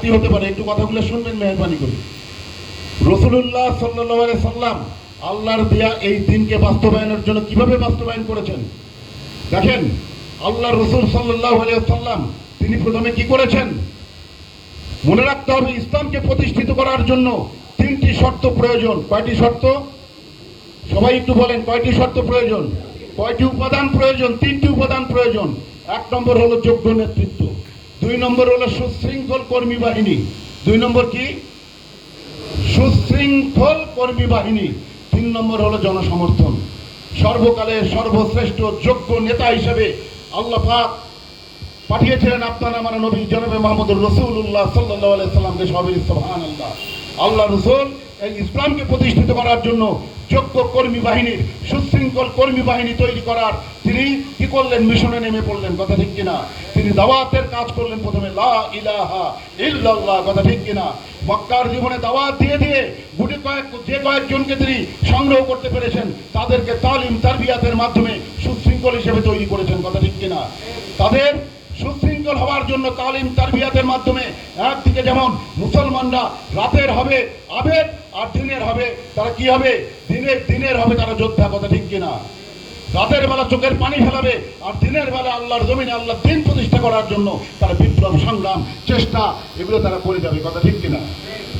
ঘাটতি হতে পারে, একটু কথাগুলো শুনবেন, মেহরবানি করে। রসুল্লাহ সাল্লাহ সাল্লাম আল্লাহর দেয়া এই দিনকে বাস্তবায়নের জন্য কীভাবে বাস্তবায়ন করেছেন? দেখেন আল্লাহ রসুল সাল্লাহ সাল্লাম, তিনি প্রথমে কি করেছেন? মনে রাখতে হবে, ইসলামকে প্রতিষ্ঠিত করার জন্য তিনটি শর্ত প্রয়োজন। কয়টি শর্ত? সবাই একটু বলেন, কয়টি শর্ত প্রয়োজন? কয়টি উপাদান প্রয়োজন? তিনটি উপাদান প্রয়োজন। এক নম্বর হলো যোগ্য নেতৃত্ব। দুই নম্বর হলো সুশৃঙ্খল কর্মী বাহিনী। দুই নম্বর কি? সুশৃঙ্খল কর্মী বাহিনী। তিন নম্বর হলো জনসমর্থন। সর্বকালের সর্বশ্রেষ্ঠ যোগ্য নেতা হিসেবে আল্লাহ পাক পাঠিয়েছিলেন আপনার আমার নবী জনবে মাহমুদুর রসুল্লাহ সাল্লাহ সাল্লামকে সবাই সোহান আল্লাহ আল্লাহ রসুল এই ইসলামকে প্রতিষ্ঠিত করার জন্য যোগ্য কর্মী বাহিনীর সুশৃঙ্খল কর্মী বাহিনী তৈরি করার তিনি কি করলেন? মিশনে নেমে পড়লেন, কথা ঠিক কিনা? তিনি দাওয়াতের কাজ করলেন প্রথমে, লা ইলাহা ইল্লাল্লাহ, কথা ঠিক কিনা? মক্কার জীবনে দাওয়াত দিয়ে দিয়ে গুটি কয়েক, যে কয়েকজনকে তিনি সংগ্রহ করতে পেরেছেন, তাদেরকে তালিম, তারবিয়াতের মাধ্যমে সুশৃঙ্খল হিসেবে তৈরি করেছেন, কথা ঠিক কিনা? তাদের সুশৃঙ্খল হওয়ার জন্য তালিম, তারবিয়াতের মাধ্যমে একদিকে যেমন মুসলমানরা রাতের হবে আবেগ আর দিনের হবে, তারা কি হবে? দিনের দিনের হবে তারা যোদ্ধা, কথা ঠিক কিনা? রাতের বেলা চোখের পানি ফেলাবে, আর দিনের বেলা আল্লাহর জমিনে আল্লাহ দিন প্রতিষ্ঠা করার জন্য তারা বিপ্লব, সংগ্রাম, চেষ্টা, এগুলো তারা করে যাবে, কথা ঠিক কিনা?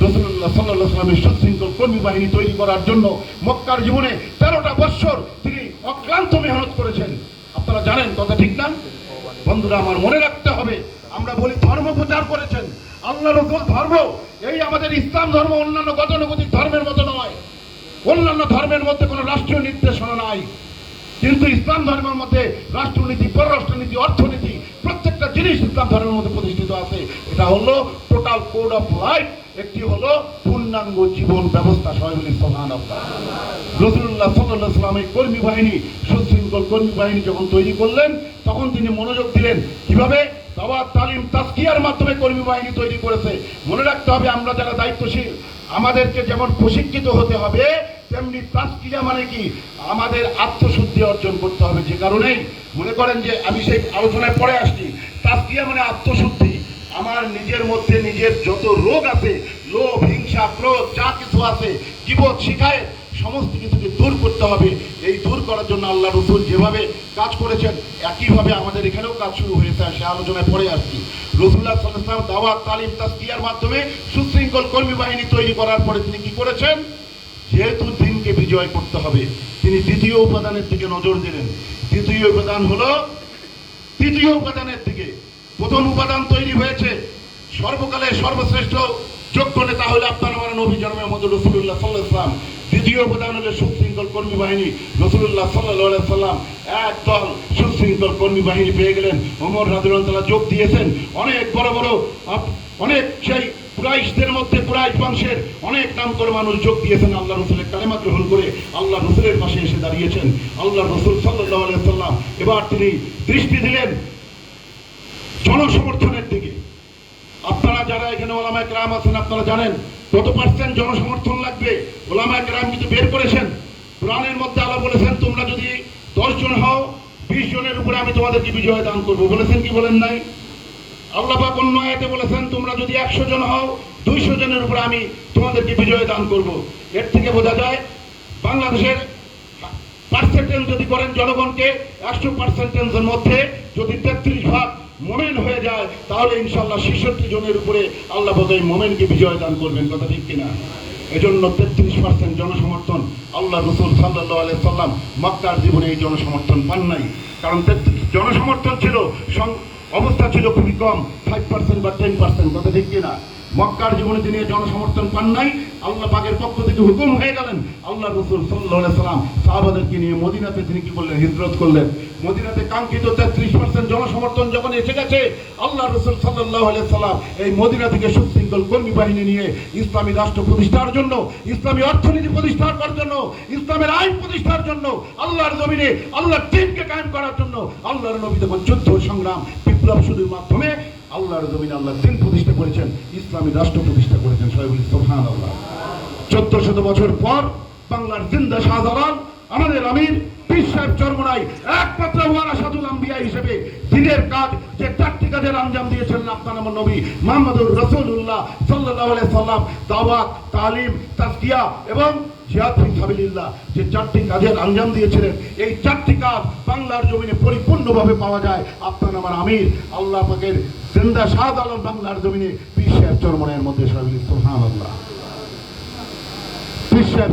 রসুল্লাহ সাল্লাহ সাল্লামের সুশৃঙ্খল কর্মী বাহিনী তৈরি করার জন্য মক্কার জীবনে তেরোটা বৎসর তিনি অক্লান্ত মেহনত করেছেন। আপনারা জানেন, কথা ঠিক না? বন্ধুরা, আমার মনে রাখতে হবে, আমরা বলি ধর্ম প্রচার করেছেন। আল্লাহ রসুল ধর্ম, এই আমাদের ইসলাম ধর্ম অন্যান্য গতানুগতিক ধর্মের মতো নয়। অন্যান্য ধর্মের মধ্যে কোনো রাষ্ট্রীয় নির্দেশনা নাই। কিন্তু ইসলাম ধর্মের মধ্যে রাষ্ট্রনীতি, পররাষ্ট্রনীতি, অর্থনীতি, প্রত্যেকটা জিনিস ইসলাম ধর্মের মধ্যে প্রতিষ্ঠিত আছে। এটা হলো টোটাল কোড অফ লাইফ একটি হলো পূর্ণাঙ্গ জীবন ব্যবস্থা সহগুলি সোহান রসুল্লাহ সাল্লাহ সাল্লামের কর্মী বাহিনী সুশৃঙ্খল কর্মী বাহিনী যখন তৈরি করলেন, তখন তিনি মনোযোগ দিলেন। কীভাবে? দাওয়াত, তালিম তাস্কিয়ার মাধ্যমে কর্মী বাহিনী তৈরি করেছে। মনে রাখতে হবে, আমরা যারা দায়িত্বশীল, আমাদেরকে যেমন প্রশিক্ষিত হতে হবে, তেমনি তাস্কিয়া মানে কি? আমাদের আত্মশুদ্ধি অর্জন করতে হবে যে কারণেই। মনে করেন যে আমি সেই আলোচনায় পরে আসছি তাস্কিয়া মানে আত্মশুদ্ধি। আমার নিজের মধ্যে নিজের যত রোগ আছে, লোভ, হিংসা, ক্রোধ, যা কিছু আছে জীবত শিখায় সমস্ত কিছুকে দূর করতে হবে। এই দূর করার জন্য আল্লাহ রসুল যেভাবে কাজ করেছেন, একইভাবে আমাদের এখানেও কাজ শুরু হয়েছে। সে আলোচনায় পরে আসছি। রসুল্লাহ সাল্লাম দাওয়াত, তালিম তাস্কিয়ার মাধ্যমে সুশৃঙ্খল কর্মী বাহিনী তৈরি করার পরে তিনি কি করেছেন? যেহেতু দিনকে বিজয় করতে হবে, তিনি দ্বিতীয় উপাদানের দিকে নজর দিলেন। দ্বিতীয় উপাদান হলো, তৃতীয় উপাদানের দিকে প্রথম উপাদান তৈরি হয়েছে। সর্বকালে সর্বশ্রেষ্ঠ যোগ্য নেতা হলে আপনার আমার নবী জন্মের মধ্যে রসুল্লাহ সাল্লাহ সাল্লাম দ্বিতীয় উপাদান হলো সুশৃঙ্খল কর্মী বাহিনী। রসুল্লাহ সাল্লাহ সাল্লাম এক দল সুশৃঙ্খল কর্মী বাহিনী পেয়ে গেলেন। ওমর রাজুল্লাহ যোগ দিয়েছেন। অনেক বড় বড় অনেক সেই কুরাইশদের মধ্যে কুরাইশ বংশের অনেক নাম করে মানুষ যোগ দিয়েছেন। আল্লাহ রসুলের কালেমা গ্রহণ করে আল্লাহ রসুলের পাশে এসে দাঁড়িয়েছেন। আল্লাহ রসুল সাল্লাহ সাল্লাম এবার তিনি দৃষ্টি দিলেন জনসমর্থনের দিকে। আপনারা যারা এখানে ওলামায় গ্রাম আছেন, আপনারা জানেন কত পার্সেন্ট জনসমর্থন লাগবে? ওলামায় গ্রাম কিন্তু বের করেছেন, কোরআনের মধ্যে আল্লাহ বলেছেন, তোমরা যদি দশ জন হও, বিশ জনের উপরে আমি তোমাদেরকে বিজয় দান করব। বলেছেন কি বলেন নাই? আল্লাহ অন্য আয়াতে বলেছেন, তোমরা যদি একশো জন হও, দুইশো জনের উপরে আমি তোমাদেরকে বিজয় দান করব। এর থেকে বোঝা যায়, বাংলাদেশের পার্সেন্টেজ যদি করেন জনগণকে, একশো পার্সেন্টেজের মধ্যে যদি তেত্রিশ ভাগ মোমেন হয়ে যায়, তাহলে ইনশাল্লাহ ছেষট্টি জনের উপরে আল্লাহ বোধহয় মোমেনকে বিজয় দান করবেন, কথা ঠিক কিনা? এজন্য তেত্রিশ পার্সেন্ট জনসমর্থন আল্লাহ রসুল সাল্লাহ আলিয়া সাল্লাম মক্কার জীবনে এই জনসমর্থন পান নাই। কারণ তেত্রিশ জনসমর্থন ছিল অবস্থা ছিল খুবই কম ফাইভ পার্সেন্ট বা টেন পার্সেন্ট কথা ঠিক কিনা? মক্কার জীবনে তিনি জনসমর্থন পান নাই। আল্লাহ পাকের পক্ষ থেকে হুকুম হয়ে গেলেন। আল্লাহ রসুল সাল্লাহ সাল্লাম সাহাবাদেরকে নিয়ে মদিনাতে তিনি কি করলেন হিজরত করলেন। মদিনাতে কাঙ্ক্ষিত তেত্রিশ পার্সেন্ট জনসমর্থন যখন এসে গেছে, আল্লাহ রসুল সাল্লাহ সাল্লাম এই মদিনা থেকে সুশৃঙ্খল কর্মী বাহিনী নিয়ে ইসলামী রাষ্ট্র প্রতিষ্ঠার জন্য, ইসলামী অর্থনীতি প্রতিষ্ঠা করার জন্য, ইসলামের আইন প্রতিষ্ঠার জন্য, আল্লাহর জমিনে আল্লাহর দিনকে কায়েম করার জন্য, আল্লাহর নবী তখন যুদ্ধ সংগ্রাম, বিপ্লব শুধুর মাধ্যমে আল্লাহর জমিন আল্লাহ দিন প্রতিষ্ঠা করেছেন, ইসলামী রাষ্ট্র প্রতিষ্ঠা করেছেন, সবাই সোহান আল্লাহ চোদ্দ শত বছর পর বাংলার জিন্দা শাহজালাল, আমাদের আমির, পীর সাহেব চর্মনাই, একমাত্র ওয়ারা সাধুল আম্বিয়া হিসেবে দিনের কাজ, যে চারটি কাজের আঞ্জাম দিয়েছিলেন আপনার আমার নবী মোহাম্মদুর রসুল্লাহ সাল্লাহ সাল্লাম দাওয়াত, তালিম, তাজকিয়া এবং যে চারটি কাজের আঞ্জাম দিয়েছিলেন, এই চারটি কাজ বাংলার জমিনে পরিপূর্ণভাবে পাওয়া যায় আপনার আমার আমির আল্লাহ পাকের জিন্দা শাহ আলম বাংলার জমিনে সাহেব চরমনের মধ্যে সাবিল পীর সাহেব চরমনের